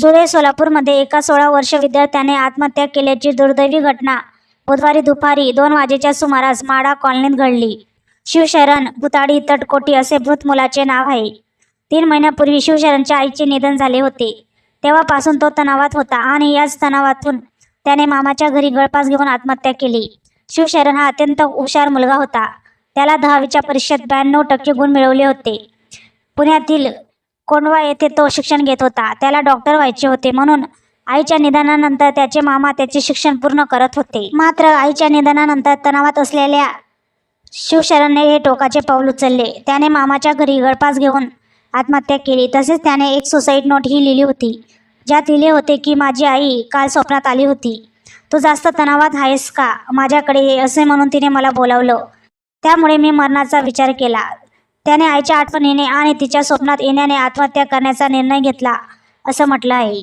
जुळे सोलापूरमध्ये एका सोळा वर्ष विद्यार्थ्याने आत्महत्या केल्याची दुर्दैवी घटना. बुधवारी दुपारी दोन वाजेच्या सुमारास माडा कॉलनीत घडली. शिवशरण भुताडी तटकोटी असे मृत मुलाचे नाव आहे. तीन महिन्यापूर्वी शिवशरणच्या आईचे निधन झाले होते. तेव्हापासून तो तणावात होता आणि याच तणावातून त्याने मामाच्या घरी गळपास घेऊन आत्महत्या केली. शिवशरण हा अत्यंत हुशार मुलगा होता. त्याला दहावीच्या परीक्षेत ब्याण्णव टक्के गुण मिळवले होते. पुण्यातील कोंडवा येथे तो शिक्षण घेत होता. त्याला डॉक्टर व्हायचे होते म्हणून आईच्या निधनानंतर त्याचे मामा त्याचे शिक्षण पूर्ण करत होते. मात्र आईच्या निधनानंतर तणावात असलेल्या शिवशरणने हे टोकाचे पाऊल उचलले. त्याने मामाच्या घरी गळपास घेऊन आत्महत्या केली. तसेच त्याने एक सुसाईड नोट ही लिहिली होती ज्यात लिहिले होते की माझी आई काल स्वप्नात आली होती. तू जास्त तणावात आहेस का? माझ्याकडे असे म्हणून तिने मला बोलावलं. त्यामुळे मी मरणाचा विचार केला. त्याने आईच्या आठवणीने आणि तिच्या स्वप्नात येण्याने आत्महत्या करण्याचा निर्णय घेतला असं म्हटलं आहे.